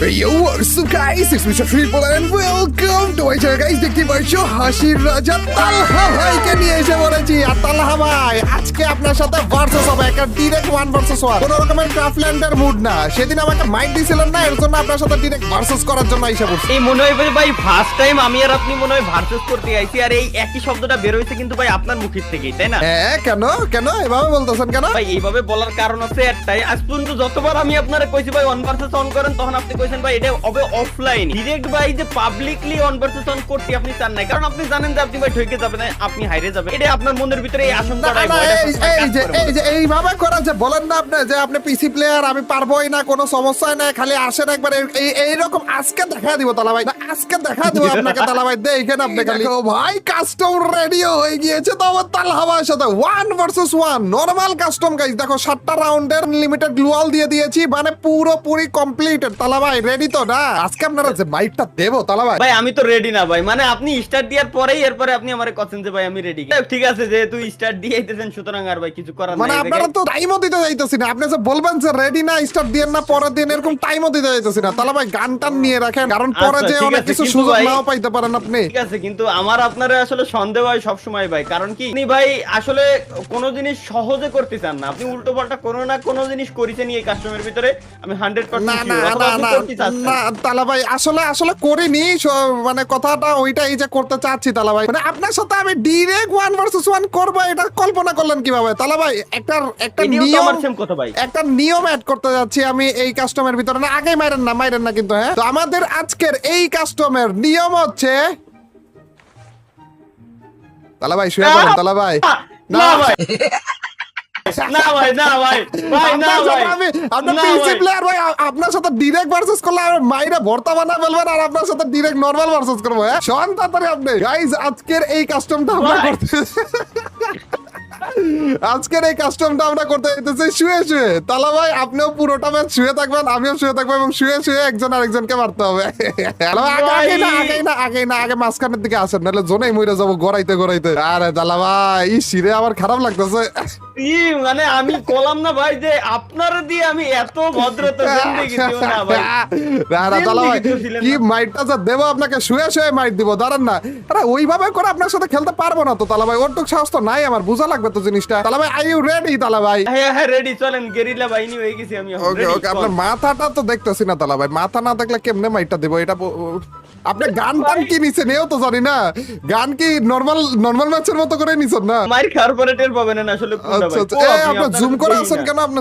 Yo, what's up guys? It's Mr. Triple and welcome to my channel guys. দেখতে পাচ্ছ হাসির রাজা তালহা ভাইকে নিয়ে এসে বলেছি ভাই আজকে আপনার সাথে ভার্সেস হবে একটা ডিরেক্ট ওয়ান ভার্সেস ওয়ান কোনো রকমের ক্রাফল্যান্ডের মুড না। সেদিন আমাকে দিছিলেন না এর জন্য আপনার সাথে ডিরেক্ট ভার্সেস করার জন্য পড়ছি। এই মনে হয় ভাই ফার্স্ট টাইম আমি আর আপনি মনে হয় ভার্সেস করতে আইছি আর এই একই শব্দটা বের হয়েছে কিন্তু ভাই আপনার মুখের থেকেই তাই না? হ্যাঁ কেন? কেন? এভাবে বলতেছেন কেন? ভাই এইভাবে বলার কারণ আছে একটাই। আজ পর্যন্ত যতবার আমি আপনারা কইছি ভাই অন ভার্সেস অন করেন তখন আপনি কইছেন ভাই এটা হবে অফলাইন ডিরেক্ট ভাই যে পাবলিকলি অন ভার্সেস অন করতে আপনি চান না কারণ আপনি জানেন যে আপনি ভাই ঠকে যাবেন আপনি হাইরে যাবেন। এটা আপনার মনের ভিতরে এই না, আশঙ্কাটা না, এই এই যে এইভাবে করা যে বলেন না আপনি যে আপনি পিসি প্লেয়ার আমি পারবোই না কোনো সমস্যা নাই খালি আসেন একবার এই- এই আজকে দেখা দিব তালা ভাই আজকে দেখা দিব আপনাকে তালা ভাই দেখেন আপনি খালি। ভাই কাস্টম রেডি হয়ে গিয়েছে তো আমার তালা হাওয়ার সাথে one versus one normal custom guys দেখো সাতটা রাউন্ডের লিমিটেড গ্লুয়াল দিয়ে দিয়েছি মানে পুরোপুরি কমপ্লিটেড তালা ভাই রেডি তো না? আজকে আপনারা যে বাইকটা দেবো তালা ভাই ভাই আমি তো রেডি না ভাই মানে আপনি স্টার্ট দেওয়ার পরেই এরপরে আপনি আমার কথা যে ভাই আমি রেডি ঠিক আছে যেহেতু স্টার্ট দিয়ে দিতেছেন সুতরাং আর ভাই কিছু করার মানে আপনারা তো টাইমও দিতে যাইতেছি আপনি যে বলবেন যে রেডি না স্টার্ট দিয়ে না পরের দিন এরকম টাইমও দিতে যাইতেছি না। তাহলে ভাই গান টান নিয়ে রাখেন কারণ পরে আচ্ছা, যে অনেক কিছু সুযোগ নাও পাইতে পারেন আপনি। ঠিক আছে কিন্তু আমার আপনারা আসলে সন্দেহ হয় সবসময় ভাই কারণ কি আপনি ভাই আসলে কোনো জিনিস সহজে করতে চান না। আপনি উল্টো পাল্টা কোনো না কোনো জিনিস করেছেন এই কাস্টমের ভিতরে আমি না না না না না তালা ভাই আসলে আসলে করিনি মানে কথাটা ওইটাই যে করতে চাচ্ছি তালা ভাই। মানে আপনার সাথে আমি ডিরেক্ট ওয়ান ভার্সেস ওয়ান করব এটা কল্পনা করলেন কীভাবে? তালা ভাই একটা একটা নিয়ম কথা ভাই। একটা নিয়ম অ্যাড করতে যাচ্ছি আমি এই কাস্টমের ভিতরে। না আগে মাইরেন না মাইরেন না কিন্তু হ্যাঁ? তো আমাদের আজকের এই কাস্টমের নিয়ম হচ্ছে তালা ভাই শুয়ে পড়েন তালা ভাই। না ভাই। না ভাই না ভাই। ভাই না আপনার ভাই। সাথে আমি আপনার না পিসি প্লেয়ার ভাই আপনার সাথে ডিরেক্ট ভার্সেস করলে মাইরে ভর্তা বানা বলবেন আর আপনার সাথে ডিরেক্ট নরমাল ভার্সেস করব হ্যাঁ? শোন তাড়াতাড়ি আপনি। আজকের এই কাস্টমটা আমরা। করতে আজকের এই কাস্টমটা আমরা করতে যেতেছি শুয়ে শুয়ে। তালা ভাই আপনিও পুরোটা ম্যাচ শুয়ে থাকবেন আমিও শুয়ে থাকব এবং শুয়ে শুয়ে একজন আরেকজনকে মারতে হবে। আগে- না আগে না আগে না আগে মাঝখানের দিকে আসেন নাহলে জোনেই মরে যাব গড়াইতে গড়াইতে। আরে তালা ভাই ই শিরে আমার খারাপ লাগতেছে। মানে আমি কলাম না ভাই যে আপনার দিয়ে আমি এত ভদ্রতা না ভাই। ভাই, কি মাইটটা যে দেবো আপনাকে শুয়ে শুয়ে মাইট দিব দাঁড়ান না। আরে ওইভাবে করে আপনার সাথে খেলতে পারব না তো তালা ভাই ওর টুক সাহস তো নাই আমার বোঝা লাগবে তো জিনিসটা। তালা ভাই আই ইউ রেডি তালা ভাই? হ্যাঁ হ্যাঁ রেডি চলেন গেরিলা বাহিনী হয়ে গেছি আমি ওকে ওকে আপনার মাথাটা তো দেখতেছি না তালা ভাই মাথা না দেখলে কেমনে মাইটটা দেবো এটা আপনি গান টান কি নিছেন? এও তো জানি না। গান কি নর্মাল নর্মাল ম্যাচের মতো করে নিছেন না? মার খাওয়ার পরে টের পাবেন না আসলে আচ্ছা। আচ্ছা। আপনি জুম করে আছেন কেন? আপনি